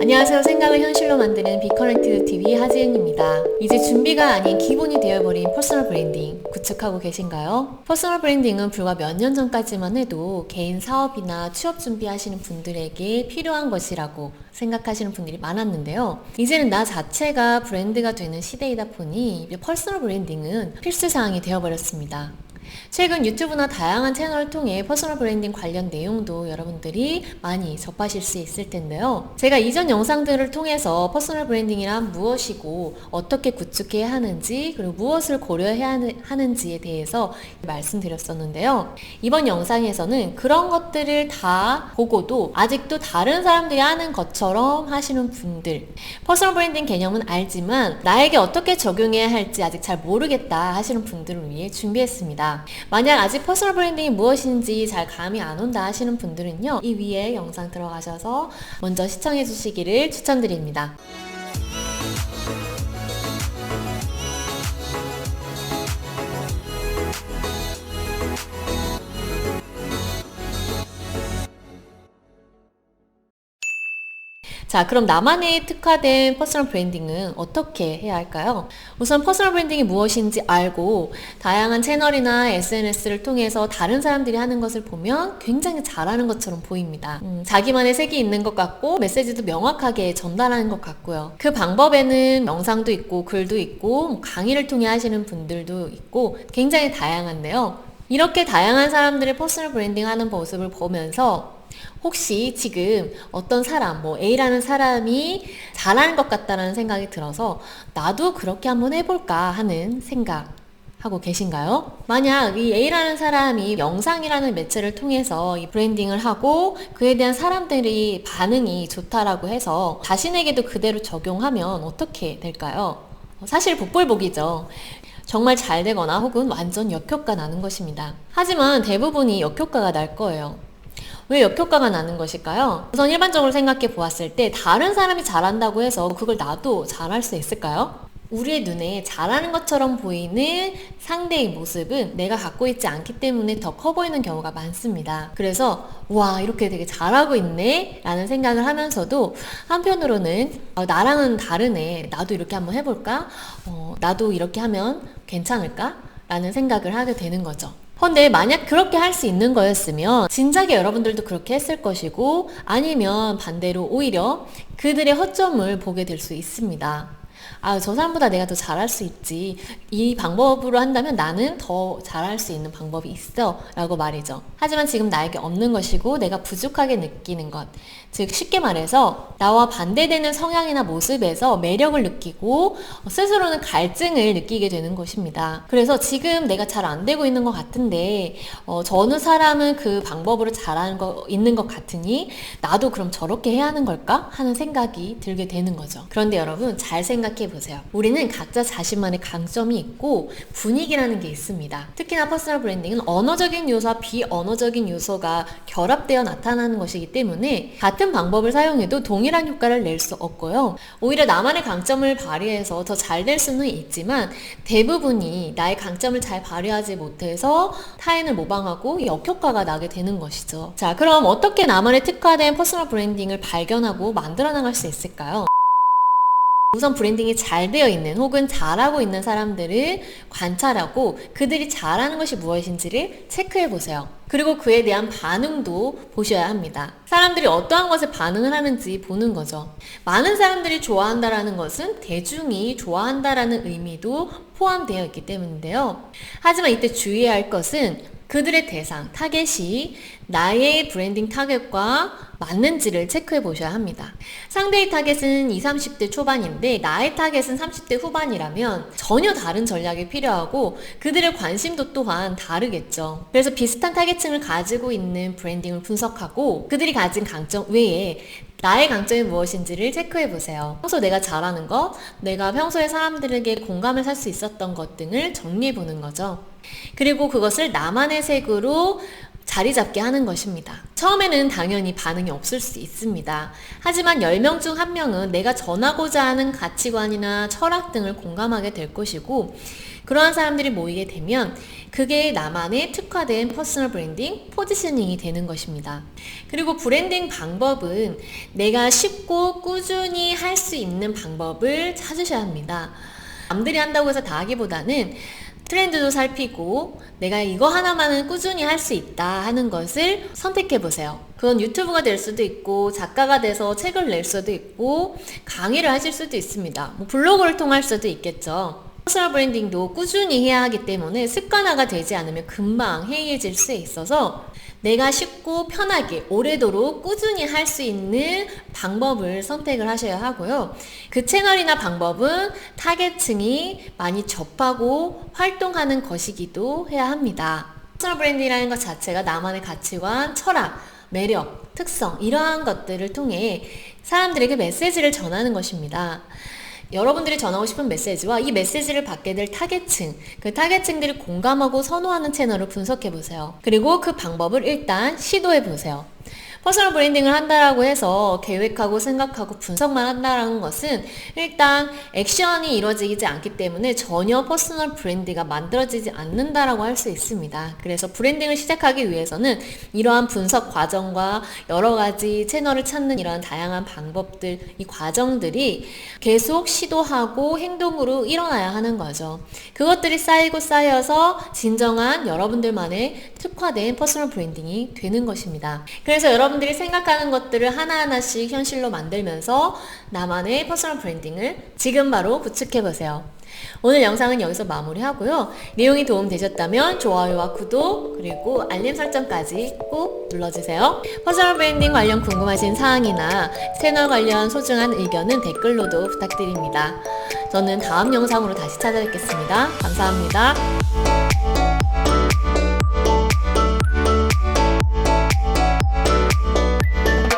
안녕하세요. 생각을 현실로 만드는 비커넥티드 TV 하지은입니다. 이제 준비가 아닌 기본이 되어버린 퍼스널 브랜딩 구축하고 계신가요? 퍼스널 브랜딩은 불과 몇 년 전까지만 해도 개인 사업이나 취업 준비하시는 분들에게 필요한 것이라고 생각하시는 분들이 많았는데요. 이제는 나 자체가 브랜드가 되는 시대이다 보니 퍼스널 브랜딩은 필수 사항이 되어버렸습니다. 최근 유튜브나 다양한 채널을 통해 퍼스널 브랜딩 관련 내용도 여러분들이 많이 접하실 수 있을 텐데요. 제가 이전 영상들을 통해서 퍼스널 브랜딩이란 무엇이고 어떻게 구축해야 하는지 그리고 무엇을 고려해야 하는지에 대해서 말씀드렸었는데요. 이번 영상에서는 그런 것들을 다 보고도 아직도 다른 사람들이 하는 것처럼 하시는 분들 퍼스널 브랜딩 개념은 알지만 나에게 어떻게 적용해야 할지 아직 잘 모르겠다 하시는 분들을 위해 준비했습니다. 만약 아직 퍼스널 브랜딩이 무엇인지 잘 감이 안 온다 하시는 분들은요. 이 위에 영상 들어가셔서 먼저 시청해 주시기를 추천드립니다. 자, 그럼 나만의 특화된 퍼스널 브랜딩은 어떻게 해야 할까요? 우선 퍼스널 브랜딩이 무엇인지 알고 다양한 채널이나 SNS를 통해서 다른 사람들이 하는 것을 보면 굉장히 잘하는 것처럼 보입니다. 음, 자기만의 색이 있는 것 같고 메시지도 명확하게 전달하는 것 같고요. 그 방법에는 영상도 있고 글도 있고 뭐 강의를 통해 하시는 분들도 있고 굉장히 다양한데요. 이렇게 다양한 사람들의 퍼스널 브랜딩 하는 모습을 보면서 혹시 지금 어떤 사람, 뭐 A라는 사람이 잘하는 것 같다는 생각이 들어서 나도 그렇게 한번 해볼까 하는 생각 하고 계신가요? 만약 이 A라는 사람이 영상이라는 매체를 통해서 이 브랜딩을 하고 그에 대한 사람들이 반응이 좋다라고 해서 자신에게도 그대로 적용하면 어떻게 될까요? 사실 복불복이죠. 정말 잘 되거나 혹은 완전 역효과 나는 것입니다. 하지만 대부분이 역효과가 날 거예요. 왜 역효과가 나는 것일까요? 우선 일반적으로 생각해 보았을 때 다른 사람이 잘한다고 해서 그걸 나도 잘할 수 있을까요? 우리의 눈에 잘하는 것처럼 보이는 상대의 모습은 내가 갖고 있지 않기 때문에 더 커 보이는 경우가 많습니다. 그래서 와 이렇게 되게 잘하고 있네 라는 생각을 하면서도 한편으로는 어, 나랑은 다르네 나도 이렇게 한번 해볼까? 어, 나도 이렇게 하면 괜찮을까? 라는 생각을 하게 되는 거죠. 근데 만약 그렇게 할 수 있는 거였으면 진작에 여러분들도 그렇게 했을 것이고 아니면 반대로 오히려 그들의 허점을 보게 될 수 있습니다. 아, 저 사람보다 내가 더 잘할 수 있지. 이 방법으로 한다면 나는 더 잘할 수 있는 방법이 있어. 라고 말이죠. 하지만 지금 나에게 없는 것이고 내가 부족하게 느끼는 것. 즉, 쉽게 말해서 나와 반대되는 성향이나 모습에서 매력을 느끼고 스스로는 갈증을 느끼게 되는 것입니다. 그래서 지금 내가 잘 안 되고 있는 것 같은데, 어, 저 어느 사람은 그 방법으로 잘하는 거, 있는 것 같으니 나도 그럼 저렇게 해야 하는 걸까? 하는 생각이 들게 되는 거죠. 그런데 여러분, 잘 생각해 보세요. 우리는 각자 자신만의 강점이 있고 분위기라는 게 있습니다. 특히나 퍼스널 브랜딩은 언어적인 요소와 비언어적인 요소가 결합되어 나타나는 것이기 때문에 같은 방법을 사용해도 동일한 효과를 낼 수 없고요. 오히려 나만의 강점을 발휘해서 더 잘 될 수는 있지만 대부분이 나의 강점을 잘 발휘하지 못해서 타인을 모방하고 역효과가 나게 되는 것이죠. 자, 그럼 어떻게 나만의 특화된 퍼스널 브랜딩을 발견하고 만들어 나갈 수 있을까요? 우선 브랜딩이 잘 되어 있는 혹은 잘하고 있는 사람들을 관찰하고 그들이 잘하는 것이 무엇인지를 체크해 보세요. 그리고 그에 대한 반응도 보셔야 합니다. 사람들이 어떠한 것에 반응을 하는지 보는 거죠. 많은 사람들이 좋아한다라는 것은 대중이 좋아한다라는 의미도 포함되어 있기 때문인데요. 하지만 이때 주의해야 할 것은 그들의 대상, 타겟이 나의 브랜딩 타겟과 맞는지를 체크해 보셔야 합니다. 상대의 타겟은 20, 30대 초반인데 나의 타겟은 30대 후반이라면 전혀 다른 전략이 필요하고 그들의 관심도 또한 다르겠죠. 그래서 비슷한 타겟층을 가지고 있는 브랜딩을 분석하고 그들이 가진 강점 외에 나의 강점이 무엇인지를 체크해 보세요. 평소 내가 잘하는 것, 내가 평소에 사람들에게 공감을 살 수 있었던 것 등을 정리해 보는 거죠. 그리고 그것을 나만의 색으로 자리 잡게 하는 것입니다. 처음에는 당연히 반응이 없을 수 있습니다. 하지만 10명 중 1명은 내가 전하고자 하는 가치관이나 철학 등을 공감하게 될 것이고, 그러한 사람들이 모이게 되면 그게 나만의 특화된 퍼스널 브랜딩, 포지셔닝이 되는 것입니다. 그리고 브랜딩 방법은 내가 쉽고 꾸준히 할 수 있는 방법을 찾으셔야 합니다. 남들이 한다고 해서 다 하기보다는 트렌드도 살피고 내가 이거 하나만은 꾸준히 할 수 있다 하는 것을 선택해 보세요. 그건 유튜브가 될 수도 있고 작가가 돼서 책을 낼 수도 있고 강의를 하실 수도 있습니다. 뭐 블로그를 통할 수도 있겠죠. 퍼스널 브랜딩도 꾸준히 해야 하기 때문에 습관화가 되지 않으면 금방 해이해질 수 있어서 내가 쉽고 편하게 오래도록 꾸준히 할 수 있는 방법을 선택을 하셔야 하고요. 그 채널이나 방법은 타겟층이 많이 접하고 활동하는 것이기도 해야 합니다. 퍼스널 브랜딩이라는 것 자체가 나만의 가치관, 철학, 매력, 특성 이러한 것들을 통해 사람들에게 메시지를 전하는 것입니다. 여러분들이 전하고 싶은 메시지와 이 메시지를 받게 될 타겟층, 그 타겟층들이 공감하고 선호하는 채널을 분석해 보세요. 그리고 그 방법을 일단 시도해 보세요. 퍼스널 브랜딩을 한다라고 해서 계획하고 생각하고 분석만 한다라는 것은 일단 액션이 이루어지지 않기 때문에 전혀 퍼스널 브랜딩가 만들어지지 않는다라고 할 수 있습니다. 그래서 브랜딩을 시작하기 위해서는 이러한 분석 과정과 여러 가지 채널을 찾는 이러한 다양한 방법들, 이 과정들이 계속 시도하고 행동으로 일어나야 하는 거죠. 그것들이 쌓이고 쌓여서 진정한 여러분들만의 특화된 퍼스널 브랜딩이 되는 것입니다. 그래서 여러분들이 생각하는 것들을 하나하나씩 현실로 만들면서 나만의 퍼스널 브랜딩을 지금 바로 구축해 보세요. 오늘 영상은 여기서 마무리하고요. 내용이 도움되셨다면 좋아요와 구독 그리고 알림 설정까지 꼭 눌러주세요. 퍼스널 브랜딩 관련 궁금하신 사항이나 채널 관련 소중한 의견은 댓글로도 부탁드립니다. 저는 다음 영상으로 다시 찾아뵙겠습니다. 감사합니다.